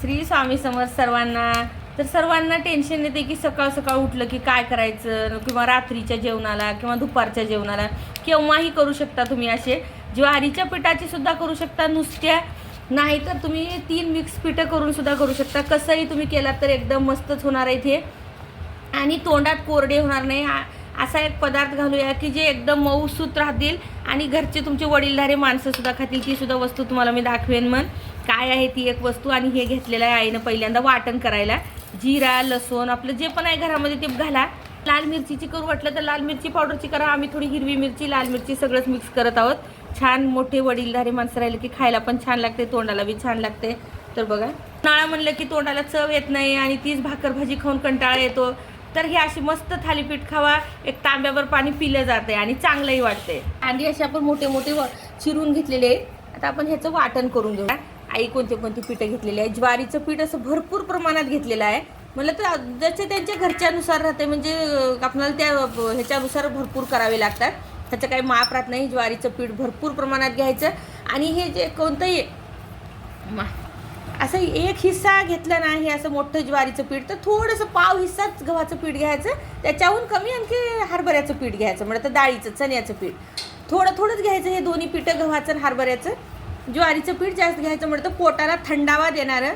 श्री स्वामी समर्थ सर्वांना. तर सर्वांना टेन्शन येते की सकाळ सकाळ उठलं की काय करायचं? किंवा रात्रीच्या जेवणाला किंवा दुपारच्या जेवणाला केव्हाही करू शकता तुम्ही असे. ज्वारीच्या पिठाची सुद्धा करू शकता नुसत्या नाहीतर तुम्ही तीन मिक्स पिठं करून सुद्धा करू शकता. कसंही तुम्ही केलात तर एकदम मस्तच होणार आहे इथे. आणि तोंडात कोरडे होणार नाही. असा एक पदार्थ घालूया की जे एकदम मऊसूत राहतील आणि घरचे तुमचे वडीलधारे माणसंसुद्धा खातील. ती सुद्धा वस्तू तुम्हाला मी दाखवेन मग काय आहे ती एक वस्तू आणि हे घेतलेलं आहे आईनं पहिल्यांदा वाटण करायला. जिरा लसूण आपलं जे पण आहे घरामध्ये ते घाला. लाल मिरचीची करू वाटलं तर लाल मिरची पावडरची करा. आम्ही थोडी हिरवी मिरची लाल मिरची सगळंच मिक्स करत आहोत. छान मोठे वडीलधारे माणसं राहिले की खायला पण छान लागते तोंडाला बी छान लागते. तर बघा नाळा म्हणलं की तोंडाला चव येत नाही आणि तीच भाकर भाजी खाऊन कंटाळा येतो. तर ही अशी मस्त थालीपीठ खावा. एक तांब्यावर पाणी पिलं जाते आणि चांगलंही वाटते आणि असे आपण मोठे मोठे व- चिरून घेतलेले आहेत. आता आपण ह्याचं वाटण करून घेऊया. आई कोणते कोणती पिठं घेतलेली आहे? ज्वारीचं पीठ असं भरपूर प्रमाणात घेतलेलं आहे. म्हणलं तर ज्याच्या त्यांच्या घरच्यानुसार राहते म्हणजे आपल्याला त्या ह्याच्यानुसार भरपूर करावे लागतात. त्याचं काही माप राहत नाही ज्वारीचं पीठ भरपूर प्रमाणात घ्यायचं. आणि हे जे कोणतंही मा- असं एक हिस्सा घेतला नाही असं मोठं ज्वारीचं पीठ तर थोडंसं पाव हिस्साच गव्हाचं पीठ घ्यायचं. त्याच्याहून कमी आणखी हरभऱ्याचं पीठ घ्यायचं. म्हणजे तर डाळीचं चण्याचं पीठ. थोडं थोडंच घ्यायचं हे दोन्ही पिठं गव्हाचं आणि हरभऱ्याचं. ज्वारीचं पीठ जास्त घ्यायचं म्हणतं पोटाला थंडावा देणारं.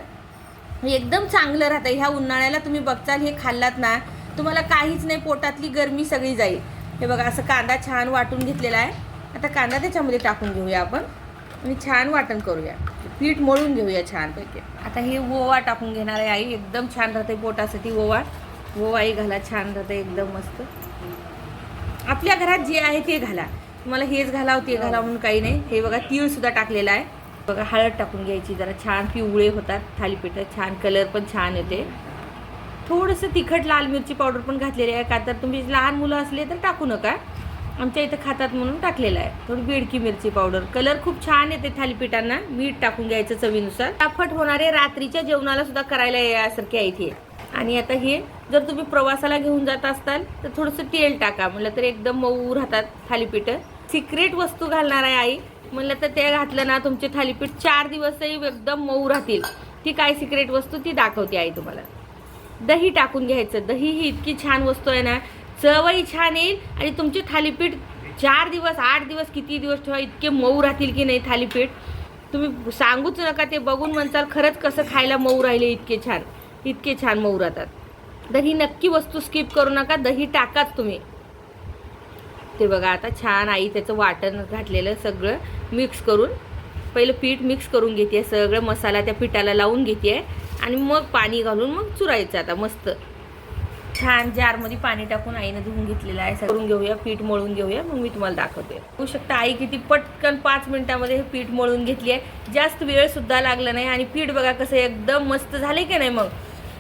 एकदम चांगलं राहतं. ह्या उन्हाळ्याला तुम्ही बघचाल हे खाल्लात ना तुम्हाला काहीच नाही पोटातली गरमी सगळी जाईल. हे बघा असं कांदा छान वाटून घेतलेला आहे. आता कांदा त्याच्यामध्ये टाकून घेऊया आपण. आणि छान वाटण करूया. पीठ मळून घेऊया छानपैकी. आता हे ओवा टाकून घेणार आहे आई. एकदम छान राहते पोटासाठी ओवा. ओवाही घाला छान राहते एकदम मस्त. आपल्या घरात जे आहे ते घाला. तुम्हाला हेच घालावं ते घाला म्हणून काही नाही. हे बघा तीळ सुद्धा टाकलेला आहे. बघा हळद टाकून घ्यायची जरा छान पिवळे होतात थालीपीठ छान कलर पण छान येते. थोडंसं तिखट लाल मिरची पावडर पण घातलेली आहे. का तर तुम्ही लहान मुलं असले तर टाकू नका. आमच्या इथं खातात म्हणून टाकलेलं आहे. थोडी बेडकी मिरची पावडर कलर खूप छान येते थालीपीठांना. मीठ टाकून घ्यायचं चवीनुसार. ताफट होणारे रात्रीच्या जेवणाला सुद्धा करायला यासारखे आहे इथे. आणि आता हे जर तुम्ही प्रवासाला घेऊन जात असाल तर थोडंसं तेल टाका. म्हटलं तर एकदम मऊ राहतात थालीपीठं. सिक्रेट वस्तू घालणार आहे आई. म्हणलं तर ते घातलं ना तुमचे थालीपीठ चार दिवसही एकदम मऊ राहतील. ती काय सिक्रेट वस्तू ती दाखवते आई तुम्हाला. दही टाकून घ्यायचं. दही ही इतकी छान वस्तू आहे ना चवही छान येईल आणि तुमचे थालीपीठ चार दिवस आठ दिवस किती दिवस ठेवा इतके मऊ राहतील की नाही थालीपीठ. तुम्ही सांगूच नका ते बघून म्हणताल खरंच कसं खायला मऊ राहिले इतके छान इतके छान मऊ राहतात. दही नक्की वस्तू स्किप करू नका दही टाकाच तुम्ही. ते बघा आता छान आई त्याचं वाटण घातलेलं सगळं मिक्स करून. पहिलं पीठ मिक्स करून घेते सगळं मसाला त्या पिठाला लावून घेते आणि मग पाणी घालून मग चुरायचं आता मस्त. छान जारमध्ये पाणी टाकून आईनं धुवून घेतलेलं आहे. सगळं करून घेऊया पीठ मळून घेऊया मग मी तुम्हाला दाखवते. होऊ शकता आई किती पटकन पाच मिनिटामध्ये हे पीठ मळून घेतली आहे. जास्त वेळ सुद्धा लागला नाही आणि पीठ बघा कसं एकदम मस्त झाले की नाही मग.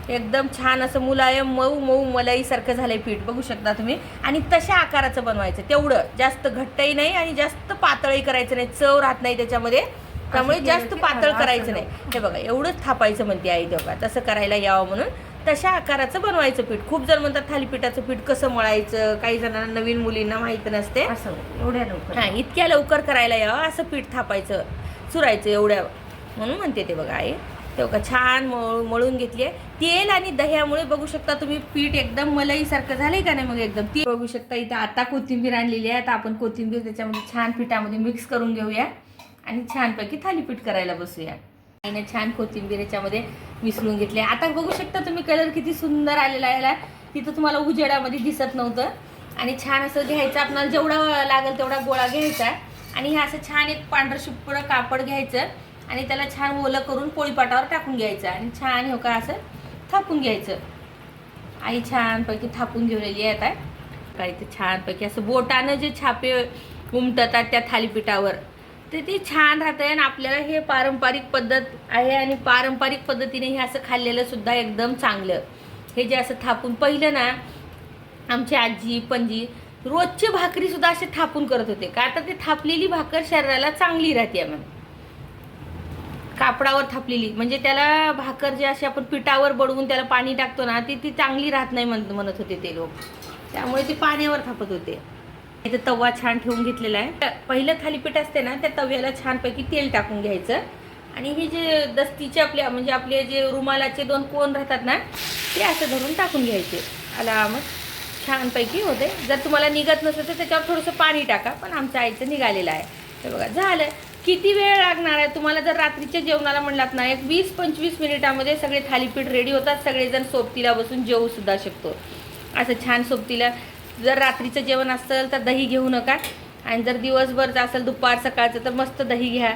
एकदम छान असं मुलायम मऊ मऊ मलाईसारखं झालंय पीठ. बघू शकता तुम्ही. आणि तशा आकाराचं बनवायचं. तेवढं. जास्त घट्टही नाही आणि जास्त पातळही करायचं नाही. चव राहत नाही त्याच्यामध्ये. त्यामुळे जास्त पातळ करायचं. नाही. हे बघा एवढंच थापायचं म्हणते आई तेव्हा तसं करायला यावं म्हणून तशा आकाराचं बनवायचं पीठ. खूप जण म्हणतात थालीपीठाचं पीठ कसं मळायचं? काही जणांना नवीन मुलींना माहीत नसते. असं एवढ्या लवकर. हा इतक्या लवकर करायला यावं. असं पीठ थापायचं चुरायचं एवढ्या. म्हणून म्हणते ते बघा आई. तेव्हा का? छान मळ मळून घेतली आहे तेल आणि दह्यामुळे बघू शकता तुम्ही पीठ एकदम मलईसारखं झालंय का नाही मग एकदम? ती बघू शकता इथं आता कोथिंबीर आणलेली आहे. आता आपण कोथिंबीर त्याच्यामध्ये छान पिठामध्ये मिक्स करून घेऊया. आणि छानपैकी थालीपीठ करायला बसूया. आईने छान कोथिंबीर याच्यामध्ये मिसळून घेतली आहे. आता बघू शकता तुम्ही कलर किती सुंदर आलेला आहे. तिथं तुम्हाला उजेडामध्ये दिसत नव्हतं. आणि छान असं घ्यायचं आपल्याला जेवढा लागेल तेवढा गोळा घ्यायचा आणि हे असं छान एक पांढरं शुभ्र कापड घ्यायचं. आणि त्याला छान ओलं करून पोळीपाटावर टाकून घ्यायचं आणि छान हो का असं थापून घ्यायचं. आई छानपैकी थापून घेऊलेली आहे आता. काही ते छानपैकी असं बोटानं जे छापे उमटतात त्या थालीपीठावर ते ती छान राहतं आणि आपल्याला हे पारंपरिक पद्धत आहे आणि पारंपरिक पद्धतीने हे असं खाल्लेलं सुद्धा एकदम चांगलं. हे जे असं थापून पहिलं ना आमची आजी पणजी रोजची भाकरीसुद्धा असे थापून करत होते. का आता ते थापलेली भाकर शरीराला चांगली राहते म्हणून. कापडावर थापलेली. म्हणजे त्याला भाकर जे असे आपण पिठावर बडवून त्याला पाणी टाकतो ना ती ती चांगली राहत नाही म्हणत म्हणत होते ते लोक. त्यामुळे ते पाण्यावर थापत होते. इथं तवा छान ठेवून घेतलेला आहे. पहिलं थालीपीठ असते ना त्या तव्याला छानपैकी तेल टाकून घ्यायचं. आणि हे जे दस्तीचे आपल्या म्हणजे आपले जे रुमालाचे दोन कोण राहतात ना ते असं धरून टाकून घ्यायचे. आला मग छानपैकी होते. जर तुम्हाला निघत नसेल तर त्याच्यावर थोडंसं पाणी टाका पण आमच्या आईचं निघालेलं आहे. तर बघा झालं. किती वेळ लागणार आहे? तुम्हाला जर रात्रीच्या जेवणाला म्हणलात ना एक वीस पंचवीस मिनिटामध्ये सगळे थालीपीठ रेडी होतात सगळेजण सोबतीला बसून जेवू सुद्धा शकतो. असं छान सोबतीला जर रात्रीचं जेवण असेल तर दही घेऊ नका. आणि जर दिवसभरचं असेल दुपार सकाळचं तर मस्त दही घ्या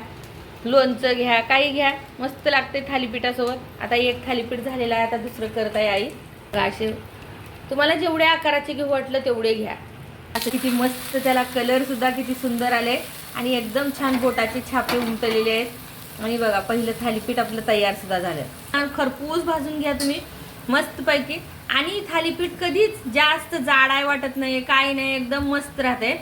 लोणचं घ्या काही घ्या. मस्त लागते थालीपीठासोबत. आता एक थालीपीठ झालेलं आहे आता दुसरं करत आहे आई असे. तुम्हाला जेवढ्या आकाराचे घेऊ वाटलं तेवढे घ्या. असं किती मस्त त्याला कलरसुद्धा किती सुंदर आले. आणि एकदम छान बोटाचे छापे उमटलेले आहेत. आणि बघा पहिलं थालीपीठ आपलं तयारसुद्धा झालं. छान खरपूस भाजून घ्या तुम्ही. मस्तपैकी. आणि थालीपीठ कधीच जास्त जाड आहे वाटत नाही काय नाही एकदम मस्त राहते.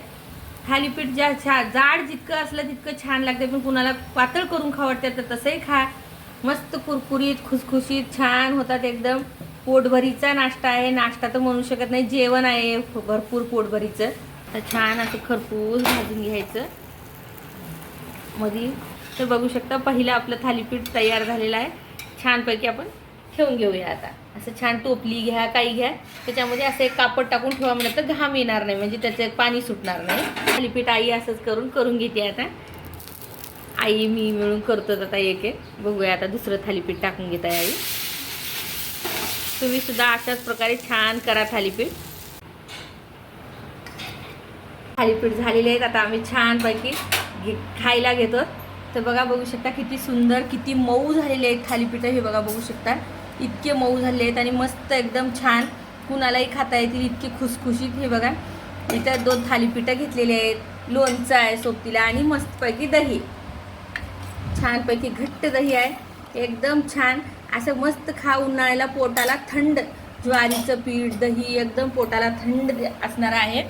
थालीपीठ ज्या छा जाड जितकं असलं तितकं छान लागते पण कुणाला पातळ करून खा वाटते तर तसंही खा. मस्त कुरकुरीत खुसखुशीत छान होतात एकदम. पोटभरीचा नाश्ता आहे. नाश्ता तर म्हणू शकत नाही. जेवण आहे. भरपूर पोटभरीचं. तर छान असं खरपूस भाजून घ्यायचं. मध्ये तर बघू शकता पहिलं आपलं थालीपीठ तयार झालेलं आहे. छानपैकी आपण ठेवून घेऊया आता. असं छान टोपली घ्या काही घ्या. त्याच्यामध्ये असं एक कापड टाकून ठेवा म्हणजे तर घाम येणार नाही. म्हणजे त्याचं पाणी सुटणार नाही. थालीपीठ आई असंच करून करून घेते आता. आई मी मिळून करतोच आता एक एक. बघूया आता दुसरं थालीपीठ टाकून घेत आहे आई. तुम्ही सुद्धा अशाच प्रकारे छान करा थालीपीठ. थालीपीठ झालेले आहेत आता आम्ही छानपैकी घे खायला घेतो तर बघा बघू शकता किती सुंदर किती मऊ झालेले आहेत थालीपीठ हे बघा बघू शकता. इतके मऊ झाले आहेत आणि मस्त एकदम छान. कुणालाही खाता येतील इतके खुसखुशीत हे बघा. इथं दोन थालीपीठं घेतलेले आहेत लोणचं आहे सोबतीला आणि मस्तपैकी दही. छानपैकी घट्ट दही आहे. एकदम छान. असं मस्त खा उन्हाळ्याला पोटाला थंड ज्वारीचं पीठ दही एकदम पोटाला थंड असणार आहे.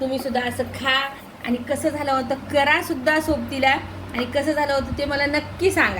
तुम्ही सुद्धा असं खा. आणि कसं झालं होतं करा सुद्धा सोबतीला. आणि कसं झालं होतं ते मला नक्की सांगा.